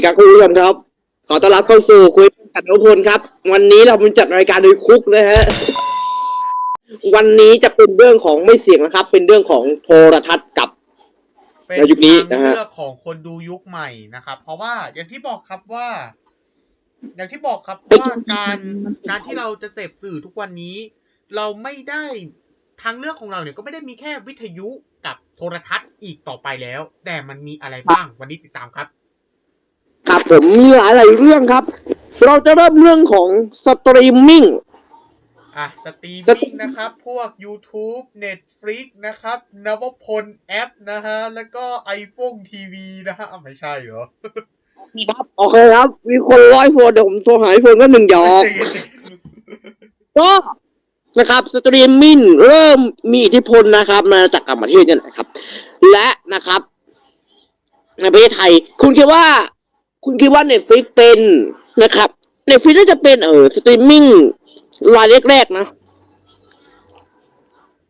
ดีครับคุณผู้ชมครับ ขอต้อนรับเข้าสู่คุยกันทุกคนครับ วันนี้เราเป็นจัดรายการโดยคุกนะฮะ วันนี้จะเป็นเรื่องของไม่เสียงนะครับ เป็นเรื่องของโทรทัศน์กับ เป็นในยุคนี้ทางนะฮะ เลือกของคนดูยุคใหม่นะครับ เพราะว่าอย่างที่บอกครับว่า อย่างที่บอกครับว่าการการที่เราจะเสพสื่อทุกวันนี้ เราไม่ได้ทางเลือกของเราเนี่ยก็ไม่ได้มีแค่วิทยุกับโทรทัศน์อีกต่อไปแล้ว แต่มันมีอะไรบ้างวันนี้ติดตามครับครับ ผมมีหลายหลายๆเรื่องครับ เราจะเริ่มเรื่องของสตรีมมิ่งอะสตรีมสตรีมิ่งนะครับ พวก YouTube Netflix นะครับนวพลแอปนะฮะ แล้วก็ iPhone TV นะฮะอะไม่ใช่เหรอครับโอเคครับ มีคนร้อยโฟนเดี๋ยวผมโทรหาไอโฟนก็หนึ่งหยอกจริงจริงก็นะครับสตรีมมิ่งเริ่มมีอิทธิพลนะครับ มาจากต่างประเทศเนี่ยแหละครับ และนะครับ ในประเทศไทย คุณคิดว่า คุณคิดว่าเน็ตฟลิกเป็นนะครับเน็ตฟลิกน่าจะเป็นเออสตรีมมิ่งรายแรกๆนะ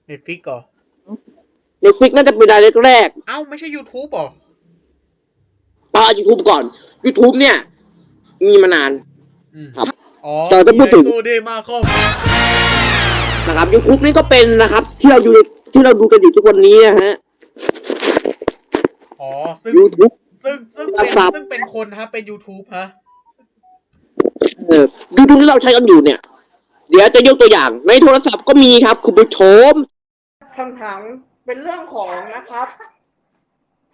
เน็ตฟิกเหรอเน็ตฟลิกน่าจะเป็นรายแรกเอ้าไม่ใช่ YouTube เหรอๆปายูทูบก่อน YouTube เนี่ย มีมานานอืมครับอ๋อแต่ถ้าพูดถึงโซเดมาคอมนะครับ YouTube นี่ก็เป็นนะครับ ที่เราอยู่ที่เราดูกันอยู่ทุกวันนี้นะฮะอ๋อซึ่ง YouTube ซึ่งซึ่งเป็นครับซึ่งเป็นคนฮะ เป็น YouTube ฮะเออ YouTube ที่เราใช้กันอยู่เนี่ย เดี๋ยวจะยกตัวอย่าง ในโทรศัพท์ก็มีครับ คุณผู้ชมคำถามเป็นเรื่องของนะครับ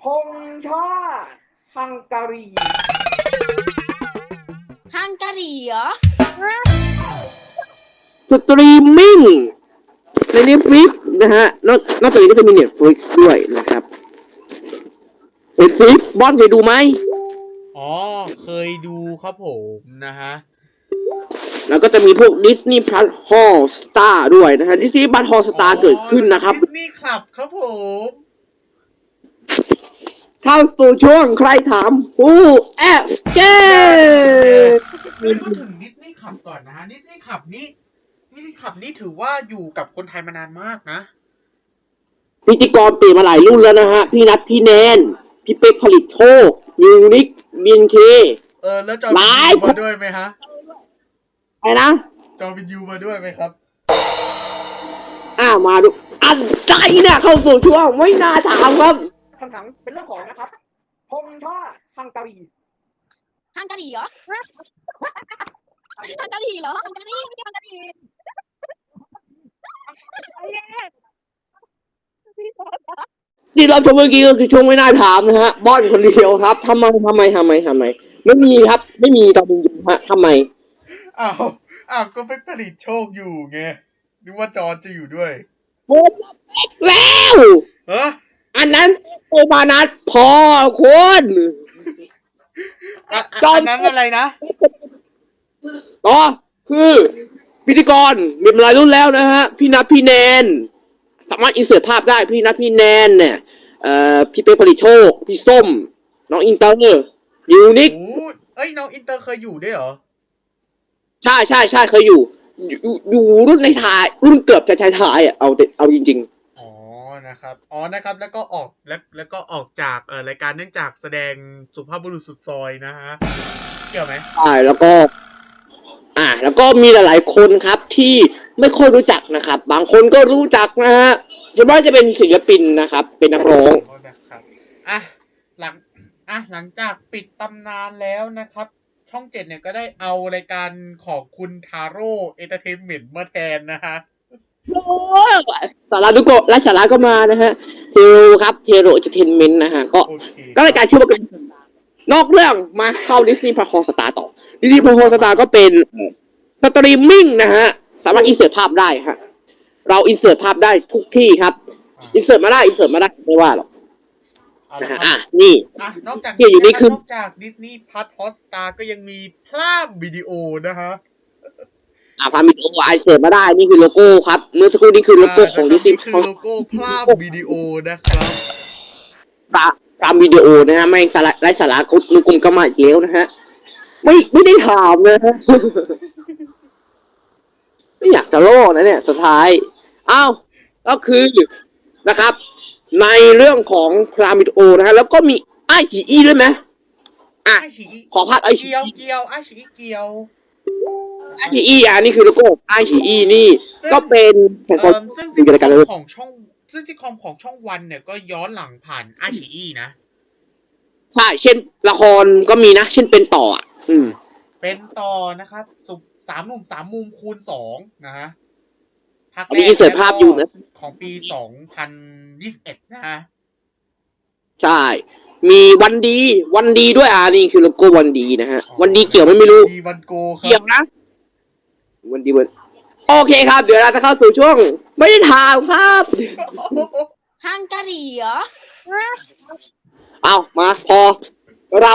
พงชาติฮังการีฮังการีเหรอสตรีมมิ่งใน Netflix นะฮะนอกนอกจากนี้ก็จะมี Netflix ด้วยนะครับ Netflix บอลเคยดูไหมอ๋อ เคยดูครับผมนะฮะ แล้วก็จะมีพวก Disney Plus Hotstar ด้วยนะฮะ Disney Plus Hotstar เกิดขึ้นนะครับ ดิสนีย์ขับครับผมเข้าสู่ช่วงใครถาม Who ask เไม่พูดถึงดิสนีย์ขับก่อนนะฮะดิสนีย์ขับนี่ดิสนีย์ขับนี่ถือว่าอยู่กับคนไทยมานานมากนะ พิธีกรเปลี่ยนมาหลายรุ่นแล้วนะฮะ พี่นัทพี่แนน พี่เป๊กผลิตโชคยูนิคบีนเค เออแล้วจอหมิลายนยูมาด้วยไหมฮะไอ้นะ จอมินยูมาด้วยไหมครับ อ่ามาดู อันใจเนี่ยเข้าสู่ช่วงไม่น่าถามครับ คำถามเป็นเรื่องของนะครับพงชาติฮังการีฮังการีเหรอ ฮังการีเหรอ ฮังการีไม่ใช่ฮังการี ที่เราชมเมื่อกี้ก็คือช่วงไม่น่าถามนะฮะบอนคนเดียวครับทำไมทำไมทำไมทำไม ไม่มีครับ ไม่มีตอนเป็นอยู่ฮะทำไมอ้าวอ้าวก็เป็นผลิตโชคอยู่ไงนึกว่าจอจะอยู่ด้วยโอ้แล้วเฮ้ออันนั้นโอบานัสพอคนอะจอมอันนั้นอะไรนะอ๋อคือพิธีกรมีมาหลายรุ่นแล้วนะฮะ พี่นัทพี่แนน สามารถอินเสิร์ตภาพได้พี่นัทพี่แนนเนี่ย เอ่อพี่เป๊กผลิตโชค พี่ส้ม น้องอินเตอร์ยูนิคโอ้เอ้ยน้องอินเตอร์เคยอยู่ด้วยเหรอ ใช่ใช่ใช่เคยอยู่อยู่อยู่รุ่นในท้าย รุ่นเกือบจะชายท้ายอะเอาแต่เอาจริง อ๋อนะครับ อ๋อนะครับ แล้วก็ออกแล้วแล้วก็ออกจากเอ่อรายการเนื่องจากแสดงสุภาพบุรุษสุดซอยนะฮะ เกี่ยวไหมๆ ใช่แล้วก็ อ่า แล้วก็มีหลายๆคนครับที่ไม่ค่อยรู้จักนะครับ บางคนก็รู้จักนะฮะ ส่วนมากจะเป็นศิลปินนะครับ เป็นนักร้องโทษนะครับอะหลังอะหลังจากปิดตำนานแล้วนะครับ ช่องเจ็ดเนี่ยก็ได้เอารายการของคุณทาโร่เอนเตอร์เทนเมนต์มาแทนนะฮะสาราดุโกะและสาระก็มานะฮะ เทโรครับ เทโรเอเจเทนเมนต์นะฮะ ก็ โอเคก็รายการชื่อว่าเป็นนอกเรื่องมาเข้าดิสนีย์พาร์คสตาร์ต่อดิสนีย์พาร์คสตาร์ก็เป็นสตรีมมิ่งนะฮะสสามารถอินเสิร์ตภาพได้ฮะ เราอินเสิร์ตภาพได้ทุกที่ครับอะอินเสิร์ตมาได้อินเสิร์ตมาได้ไม่ว่าหรอกเอานะละฮะครัอะบนี่อะนอกจากที่อยู่นี่ะรับคือนอกจากดิสนีย์พัทฮอสตาก็ยังมีพลามวิดีโอนะฮะอ่าพามีโลโก้ไอเสิร์ตมาได้นี่คือโลโก้ครับเมื่อสักครู่นี้คือโลโก้ของดิสนีนี่ย์คือโลโก้พลามวิดีโอนะครับตามวิดีโอนะฮะไม่สาระไร้สาระกุนุกลมก็มาอีกแล้วนะฮะไม่ไม่ได้ถามนะฮะไม่อยากจะโล่นะเนี่ยสุดท้าย อ้าวก็คือนะครับ ในเรื่องของพรามิดโอนะฮะแล้วก็มีไอฉีอีด้วยไหมอะไอฉีขอภาพไอฉีเกียวเกียวไอฉีเกียวไอฉีอีอะนี่คือโลโก้ไอฉีอีนี่ซึ่งก็เป็นแฟนคเอ่ลับอซึ่งมีซิทกันคกันอเลยมของช่อง ซึ่งซิทคอมของช่องวันเนี่ยก็ย้อนหลังผ่านไอฉีนะใช่เช่นละครก็มีนะ เช่นเป็นต่ออะอืม เป็นต่อนะครับ สุบสามหนุ่มสามมุมคูณสองนะฮะ ภาคอันนี้อินเสิร์ตภาพอยู่นะ ของปีสองพันยี่สิบเอ็ดนะฮะใช่ มีวันดีวันดีด้วยอ่านี่คือโลโก้วันดีนะฮะ วันดีเกี่ยวไหมไม่รู้ ดีวันโกคเกี่ยรัวบนะ วันดีวันโอเคครับ เดี๋ยวเราจะเข้าสู่ช่วง ไม่ได้ถามครับ ฮังการีเหรอ เอามาพอ เรา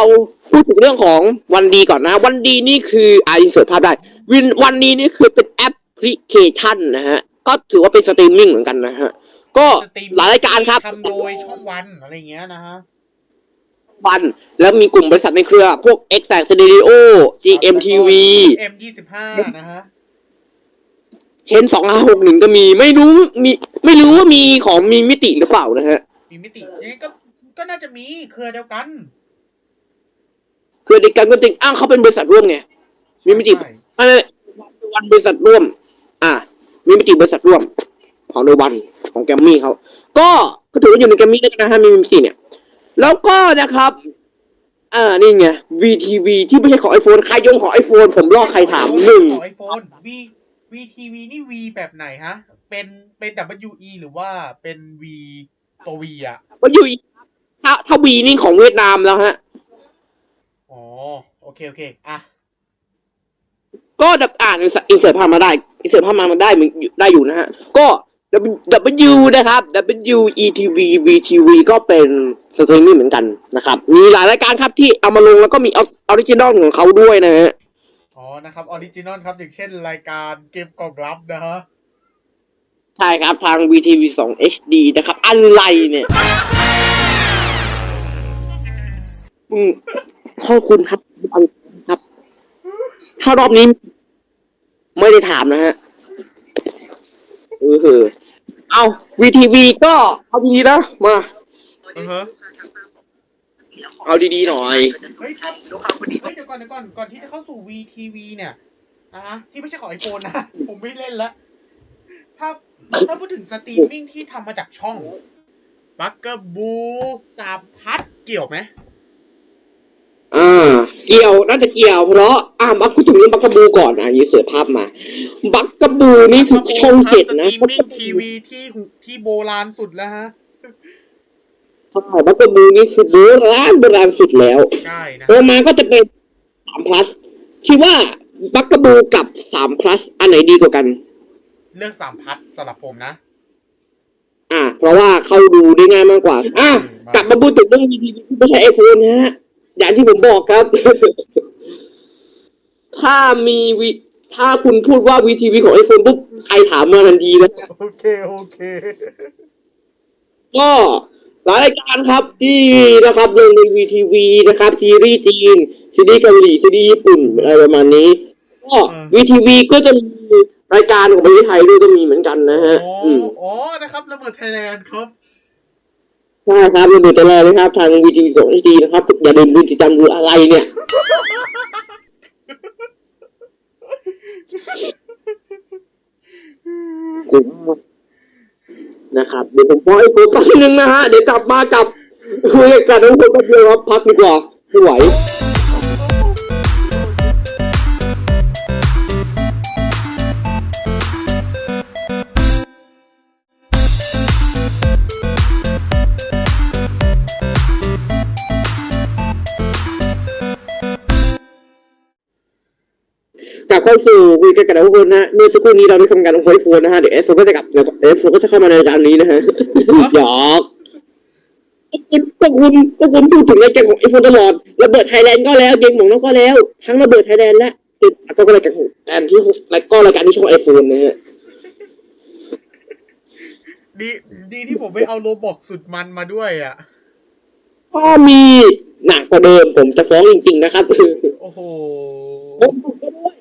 พูดถึงเรื่องของวันดีก่อนนะ วันดีนี่คืออ่าอินเสิร์ตภาพได้วินวันนี้นี่คือเป็นแอปพลิเคชันนะฮะ ก็ถือว่าเป็นสตรีมมิ่งเหมือนกันนะฮะ ก็สตรีมหลายรายการครับทำโดยช่องวันอะไรเงี้ยนะฮะวันแล้วมีกลุ่มบริษัทในเครือ พวก X แ Studio GMTV M ยี่สิบห้านะฮะเช่นสองห้าหกหนึ่งก็มีไม่รู้มีไม่รู้ว่ามีของมีมิติหรือเปล่านะฮะ มีมิติยังไงก็ก็น่าจะมีเครือเดียวกันคือเดียวกันก็จริงอ้าวเขาเป็นบริษัทร่วมไงมีมิติใช่ไม่ไม่วันบริษัทร่วมอ่า มีมิติบริษัทร่วม ของโดวันของแกรมมี่เขาก็ก็ถือว่าอยู่ในแกรมมี่ด้วยกันนะฮะมีมิติเนี่ย แล้วก็นะครับอ่านี่ไง VTV ที่ไม่ใช่ของ iPhone ใครยงของ iPhone ผมลอกใครถามหนึ่งของไอโฟน V VTV นี่ V แบบไหนฮะ เป็นเป็น WE หรือว่าเป็น V ตัว V อะว่าอยู่ถ้าถ้าวีนี่ของเวียดนามแล้วฮะอ๋อโอเค โอเค อะ ก็ดับอ่านอินเสิร์ตภาพมาได้ อินเสิร์ตภาพมามาได้เหมือนได้อยู่นะฮะ ก็ W นะครับ W E T V V T V ก็เป็นสตรีมมิ่งเหมือนกันนะครับ มีหลายรายการครับที่เอามาลงแล้วก็มีออริจินอลของเขาด้วยนะฮะ อ๋อ นะครับ ออริจินอลครับ อย่างเช่นรายการเกมกล่องลับนะฮะ ใช่ครับ ทาง V T V 2 HD นะครับ อะไรเนี่ยอืมขอบคุณครับ ครับ ถ้ารอบนี้ ไม่ได้ถามนะฮะเออเหอะเอา VTV ก็เอาดีๆนะมา อือฮะเอาดีๆหน่อย เฮ้ยครับเฮ้ยเดี๋ยวก่อนเดี๋ยวก่อนก่อนที่จะเข้าสู่ VTV เนี่ยนะฮะที่ไม่ใช่ของไอโฟนนะ ผมไม่เล่นละถ้าถ้าพูดถึงสตรีมมิ่งที่ทำมาจากช่องบักเกอร์บูสามพัดเกี่ยวไหม อ่า เกี่ยวน่าจะเกี่ยวเพราะอ่าบักพูดถึงเรื่องบักกะบูก่อนอะยีเสือภาพมา บักกะบูนี่คือช่องเจ็ดนะสตรีมมิ่งทีวีที่หุที่โบราณสุดแล้วฮะ ใช่บักกะบูนี่คือโบราณโบราณสุดแล้วใช่นะต่อมาก็จะเป็นสาม plus คิดว่าบักกะบูกับสาม plus อันไหนดีกว่ากัน เลือกสามพัดสำหรับผมนะ อ่า เพราะว่าเข้าดูได้ง่ายมากกว่า อะกลับมาพูดถึงเรื่อง VTV ที่ไม่ใช่ไอโฟนนะฮะ อย่างที่ผมบอกครับ ถ้ามีวิถ้าคุณพูดว่า VTV ของไอโฟนปุ๊บใครถามมาทันทีนะโอเค โอเค ก็หลายรายการครับที่นะครับลงใน VTV นะครับ ซีรีส์จีน ซีรีส์เกาหลี ซีรีส์ญี่ปุ่นอะไรประมาณนี้ ก็อืม VTV ก็จะมีรายการของประเทศไทยด้วยก็มีเหมือนกันนะฮะ อ๋ออืมอ๋อ นะครับระเบิดไทยแลนด์ครับ ใช่ครับเราดูแต่แรกเลยครับ ทาง VTV สองดีนะครับอย่าลืมดูติดตามดูอะไรเนี่ยนะครับเดี๋ยวผมพอไอ้โฟนไปนึงนะฮะเดี๋ยวกลับมากับคุยกันน้องคนแป๊บเดียวครับพักดีกว่าไม่ไหว สู่คุยกันกับทุกคนนะเมื่อสักครู่นี้เราได้ทำการโอยโฟนนะฮะเดี๋ยวเอฟโฟก็จะกลับเดี๋ยวเอฟโฟก็จะเข้ามาในรายการนี้นะฮะหยอกก็คุณก็คุณพูดถึงรายการของไอโฟนตลอดระเบิดไทยแลนด์ก็แล้วเกมหมองน้องก็แล้ว ทั้งระเบิดไทยแลนด์และก็รายการของการที่และก็รายการที่ช่องไอโฟนนะฮะดีดีที่ผมไม่เอาโลบอกสุดมันมาด้วยอะ ก็มีหนักกว่าเดิมผมจะฟ้องจริง ๆ นะครับโอ้โหผมก็ด้วย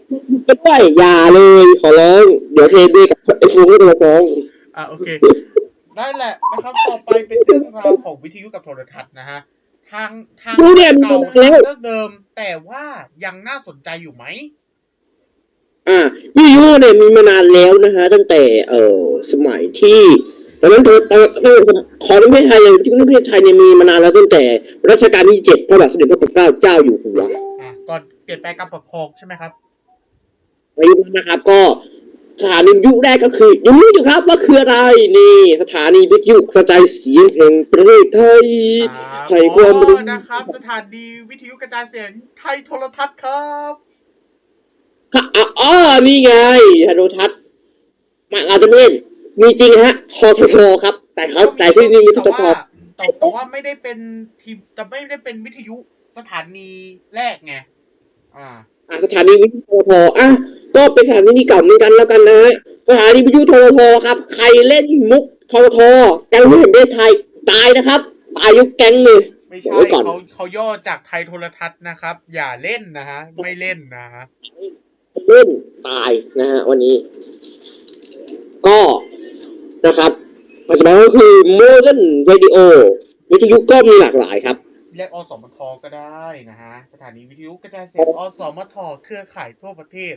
ก็ด้วยอย่าเลยขอร้อง เดี๋ยวเทเบกับไอโฟนก็จะมาฟ้อง อะโอเค ได้แหละนะครับ ต่อไปเป็นเรื่องราวของวิทยุกับโทรทัศน์นะฮะ ทางทางดูเนี่ย เก่ามันแล้วเลิกเดิม แต่ว่ายังน่าสนใจอยู่ไหม อ่าวิทยุเนี่ยมีมานานแล้วนะฮะตั้งแต่เอ่อสมัยที่ ตอนนั้นโทรเอ่อเอ่อของในประเทศไทยเนี่ยวิทยุในประเทศไทยเนี่ยมีมานานแล้วตั้งแต่รัชกาลที่เจ็ดพระบาทสมเด็จพระปกเกล้าเจ้าอยู่หัวอะก่อนเปลี่ยนแปลงการปกครองใช่ไหมครับในยุคนั้นนะครับ ก็สถานีวิทยุแรกก็คือยังรู้อยู่ครับว่าคืออะไรนี่สถานีวิทยุกระจายเสียงแห่งประเทศไทยครับไทยความรู้อ๋อนะครับ สถานีวิทยุกระจายเสียงไทยโทรทัศน์ครับค่ะอะอ๋อนี่ไงฮัลโหลทัศน์มาเราจะไม่เล่น มีจริงฮะทททครับ แต่เขาแต่ที่นี่มีทแต่ททว่าแต่แต่ว่าไม่ได้เป็นทีแต่ไม่ได้เป็นวิทยุสถานีแรกไงอ่าอะสถานีวิทยุทททอะก็เป็นสถานีเก่าเหมือนกันแล้วกันนะฮะสถานีวิทยุทททครับ ใครเล่นมุกทททแก๊งผู้เห็นประเทศไทยตายนะครับตายยุคแก๊งเลยไม่ใช่เดี๋ยวไว้ก่อนเขาเขาย่อจากไทยโทรทัศน์นะครับ อย่าเล่นนะฮะ ไม่เล่นนะฮะเล่นตายนะฮะวันนี้ ก็ นะครับปัจจุบันก็คือ modern radio วิทยุก็มีหลากหลายครับ เรียกอสมทก็ได้นะฮะ สถานีวิทยุกระจายเสียงอสมทเครือข่ายทั่วประเทศ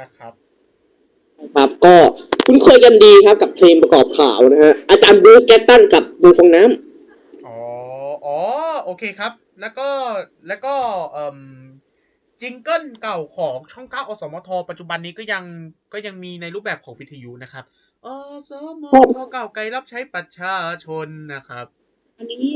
นะครับ ครับก็คุ้นเคยกันดีครับกับเพลงประกอบข่าวนะฮะ อาจารย์บรูซแกตตันกับดูฟองน้ำอ๋ออ๋อโอเคครับ แล้วก็แล้วก็เอ่มจิงเกิลเก่าของช่องเก้าอสมทปัจจุบันนี้ก็ยังก็ยังมีในรูปแบบของวิทยุนะครับ อสมทเก่าไกลรับใช้ประชาชนนะครับอันนี้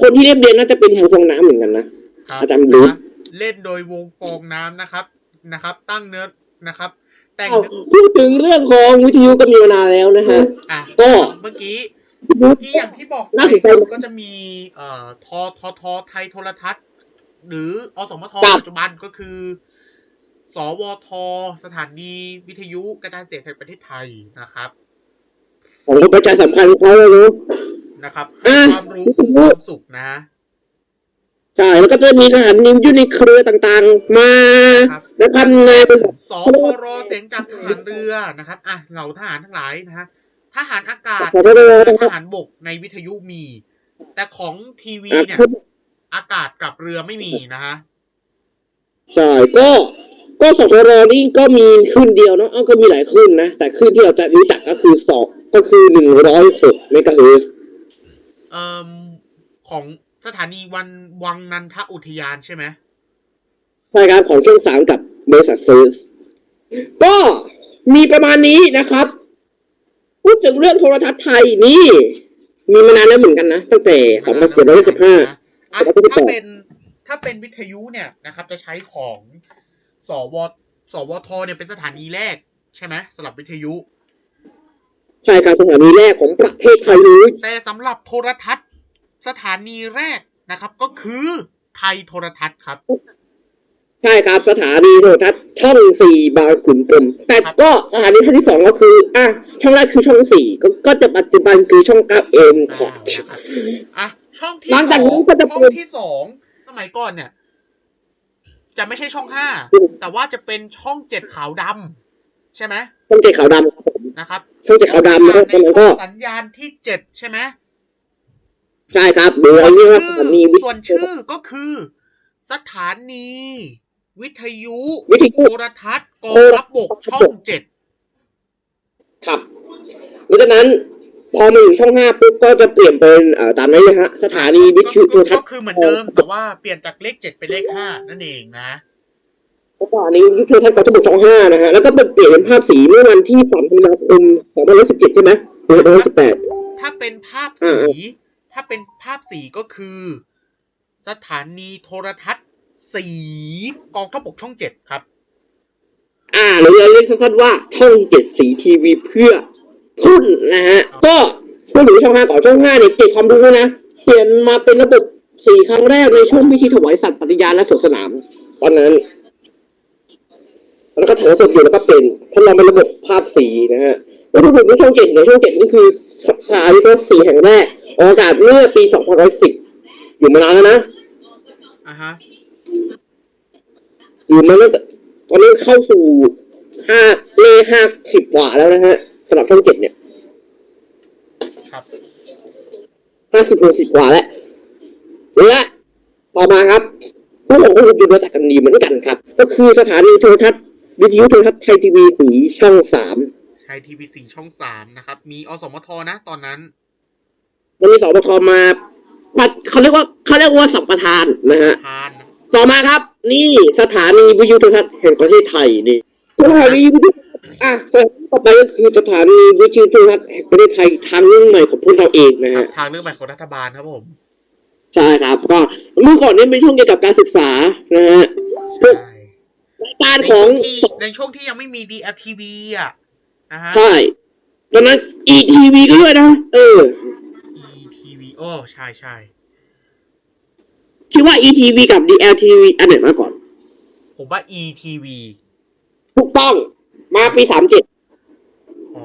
คนที่เรียบเรียนน่าจะเป็นทางฟองน้ำเหมือนกันนะครับอาจารย์บรูซนะเล่นโดยวงฟองน้ำนะครับนะครับ ตั้งเนื้อนะครับ แต่งอ้าวเนื้อพูดถึงเรื่องของวิทยุก็มีมานานแล้วนะฮะอะก็เมื่อกี้เมื่อกี้อย่างที่บอกไปน่าสนใจครับก็จะมีเอ่อทอทอทอไทยโทรทัศน์ หรืออสมทครับปัจจุบันก็คือ สวท สถานีวิทยุกระจายเสียงแห่งประเทศไทยนะครับของคนประชาสัมพันธ์เขาเลยเนาะนะครับอะให้ความรู้คือความสุขนะ ใช่ แล้วก็จะมีทหารนิวอยู่ในเครือต่างๆ มาครับนะครับในสทรเสียงจากทหารเรือนะครับ อะ เหล่าทหารทั้งหลายนะฮะ ทหารอากาศขอโทษด้วยนะทครับหารบกในวิทยุมี แต่ของทีวีอะเนี่ย อากาศกับเรือไม่มีนะฮะ ใช่ ก็ ก็สทรนี่ก็มีขึ้นเดียวเนาะเอ้าก็มีหลายขึ้นนะ แต่ขึ้นที่เราจะรู้จักก็คือสองก็คือหนึ่งร้อยหกเมกะเฮิรตซ์เอ่อของสถานีวันวังนันทอุทยานใช่ไหมใช่ครับของช่องสามกับบริษัทเซิร์ชก็มีประมาณนี้นะครับ พูดถึงเรื่องโทรทัศน์ไทยนี่ มีมานานแล้วเหมือนกันนะ ตั้งแต่สองพันสี่ร้อยสิบห้าอะแล้วก็ไม่ถ้าบอกเป็นถ้าเป็นวิทยุเนี่ยนะครับ จะใช้ของ สวสวทเนี่ยเป็นสถานีแรก ใช่ไหมสำหรับวิทยุ ใช่ครับสถานีแรกของประเทศไทยเลยแต่สำหรับโทรทัศน์ สถานีแรกนะครับ ก็คือไทยโทรทัศน์ครับ ใช่ครับสถานีโทรทัศน์ช่องสี่บางขุนพรหมแต่ครับก็สถานีที่สองก็คือ อะช่องแรกคือช่องสี่ก็ก็จะปัจจุบันคือช่องเก้าเอ็มคออ่าร์นะครับอะช่องที่หลังสจากอนั้งนก็จะช่อเป็งนที่สองสมัยก่อนเนี่ย จะไม่ใช่ช่องห้าอืมแต่ว่าจะเป็นช่องเจ็ดขาวดำใช่ไหมช่องเจ็ดขาวดำครับผมนะครับช่องเจ็ดขาวดำนะครับในตอนนั้นช่ก็องสัญญาณที่เจ็ดใช่ไหมใช่ครับโดยส่วนเรียกว่าชื่สอถานีวิทส่วนยุชื่อก็คือ สถานีวิทยุวิทยุโทรทัศน์กองทัพบกช่องเจ็ดครับหลังจากนั้น พอมาถึงช่องห้าปุ๊บก็จะเปลี่ยนเป็นเอ่อตามนี้เลยฮะ สถานีวิทยุโทรทัศก็น์คือเหมือนเดิมแต่ว่าเปลี่ยนจากเลขเจ็ดเป็นเลขห้านั่นเองนะ สถานีวิทยุโทรทัศน์กองทัพบกช่องห้านะฮะ แล้วก็เป็นเปลี่ยนเป็นภาพสีเมื่อวันที่สามมีนาคมสองพันสิบเจ็ดใช่ไหมสองพันสิบแปด ถ้าเป็นภาพอ่าสีถ้าเป็นภาพสีก็คือ สถานีโทรทัศน์สีกองทัพบกช่องเจ็ดครับ อ่าหรือเราเรียกสั้นๆว่าช่องเจ็ดสีทีวีเพื่อ ทุนนะฮะ ก็พูดถึงช่องห้าต่อช่องห้าเนี่ยเก็บความรู้นะ เปลี่ยนมาเป็นระบบสีครั้งแรกในช่วงพิธีถวายสัตว์ปฏิญาณและสวนสนามตอนนั้น แล้วก็ถ่ายทอดสดอยู่แล้วก็เป็นทดลองเป็นระบบภาพสีนะฮะวัตถุดิบในช่องเจ็ดเนี่ยช่องเจ็ดนี่คือสถานีโทรทัศน์สีแห่งแรกออกอากาศเมื่อปี2510อยู่มานานแล้วนะอะฮะอยู่มาตั้งแต่ตอนนี้เข้าสู่ห้าเลห้าสิบกว่าแล้วนะฮะ สำหรับช่องเจ็ดเนี่ยครับห้าสิบหกสิบกว่าแล้วและต่อมาครับพวกผมก็อยู่รู้จักกันดีเหมือนกันครับ ก็คือสถานีโทรทัศน์วิทยุโทรทัศน์ไทยทีวีสีช่องสามใช้ทีวีสี่ช่องสามนะครับ มีอสมทนะ ตอนนั้นมันมีสปทมาปัดเขาเรียกว่าเขาเรียกว่าสัมปทานนะฮะทานนะต่อมาครับ นี่สถานีวิทยุโทรทัศน์แห่งประเทศไทยนี่สถานีวิทยุ อะสถานีต่อไปก็คือสถานีวิทยุโทรทัศน์แห่งประเทศไทยทางเรื่องใหม่ของพวกเราเองนะครัฮะบทางเรื่องใหม่ของรัฐบาลครับผมใช่ครับ ก็เมื่อก่อนนี้เป็นช่วงเกี่ยวกับการศึกษานะฮะใช่รายการในขอช่งวงที่ในช่วงที่ยังไม่มี DLTV อะนะฮะ ใช่ตอนนั้น ETV ก็ด้วยนะเออ ETV โอ้ใช่ใช่คิดว่า ETV กับ DLTV อันไหนมาก่อน ผมว่า ETV ถูกต้อง มาปีสามเจ็ดอ๋อ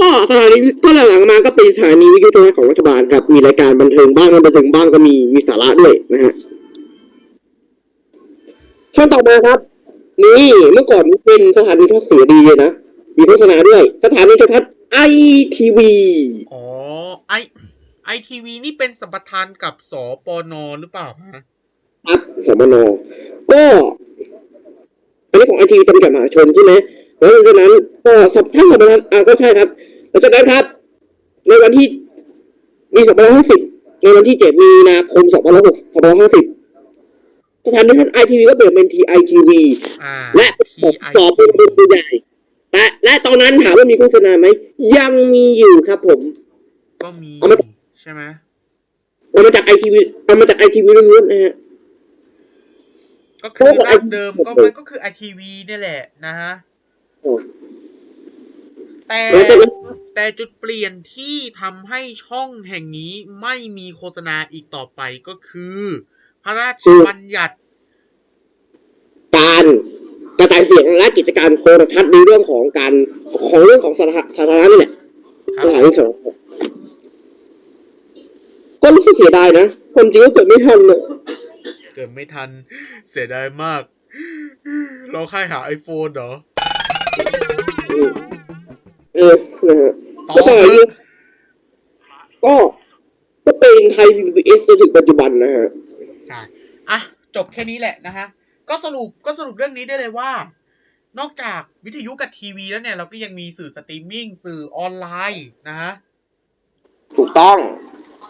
ก็สถานีก็หลังๆมาก็เป็นสถานีวิทยุโทรทัศน์ของรัฐบาลครับ มีรายการบันเทิงบ้างไม่บันเทิงบ้างก็มีมีสาระด้วยนะฮะช่วงต่อมาครับ นี่เมื่อก่อนเป็นสถานีโทรทัศน์เสียดีเลยนะมีโฆษณาด้วย สถานีโทรทัศน์ ITV อ๋อไอ ITV นี่เป็นสัมปทานกับสปนหรือเปล่าฮะครับสมนก็ อันนี้ของไอทีจำกัดมหาชนใช่ไหมแล้วหลังจากนั้นก็สับท่านสัมปทานอ่าก็ใช่ครับหลังจากนั้นครับ ในวันที่มีสองพันห้าสิบในวันที่เจ็ดมีนาคมสองพันหกสองพันห้าสิบสถานีท่านไอทีวีก็เปลี่ยนเป็นทีไอทีวีอ่าและสอบเป็นบุญใหญ่และและตอนนั้นถามว่ามีโฆษณาไหม ยังมีอยู่ครับผม ก็มี เอามาใช่ไหมเอามาจากไอทีวีเอามาจากไอทีวีล้วนๆนะฮะ ก็คือโอ้ร่างเดิมก็ไอ้มันก็คือ ITV เนี่ยแหละนะฮะโอ้แต่แล้วจากนั้นแต่จุดเปลี่ยนที่ทำให้ช่องแห่งนี้ไม่มีโฆษณาอีกต่อไปก็คือ พระราชบัญญัติการกระจายเสียงและกิจการโทรทัศน์ในเรื่องของการของเรื่องของสาธารสาธารณะนี่แหละครัสบถานีโทรทัศน์ก็รู้สึกเสียดายนะความจริงก็เกิดไม่ทันเลย เกิดไม่ทัน เสียดายมาก เราค่ายหา iPhone เหรอเออนะฮะต่อก็สถานีเถอะก็ก็เป็นไทย PBS จนถึงปัจจุบันนะฮะใช่อะ จบแค่นี้แหละนะฮะ ก็สรุปก็สรุปเรื่องนี้ได้เลยว่า นอกจากวิทยุกับทีวีแล้วเนี่ย เราก็ยังมีสื่อสตรีมมิ่ง สื่อออนไลน์นะฮะ ถูกต้อง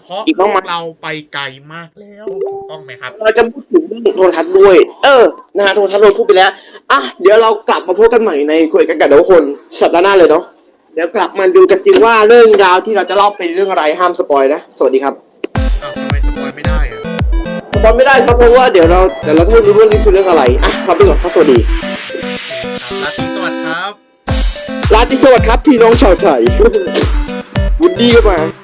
เพราะอีกบ้างไหมพวเราไปไกลมากแล้วถูกต้องไหมครับ เราจะพูดถึงเรื่องโทรทัศน์ด้วย เออนะฮะโทรทัศน์เราพูดไปแล้วอะเดี๋ยวเรากลับมาพบกันใหม่ในคุยกันกับทุกคนสัปดาห์หน้าเลยเนาะเดี๋ยวกลับมาดูกันสิว่าเรื่องราวที่เราจะเล่าเป็นเรื่องอะไรห้ามสปอยนะสวัสดีครับอ้าวทำไมสปอยไม่ได้อะสปอยไม่ได้ครับเพราะว่าเดี๋ยวเราเดี๋ยวเราต้องรู้ว่านี่คือเรื่องอะไรอะครับไปก่อนครับสวัสดีครับราตรีสวัสดิ์ครับราตรีสวัสดิ์ครับพี่น้องชาวไทยวุฒิก็มา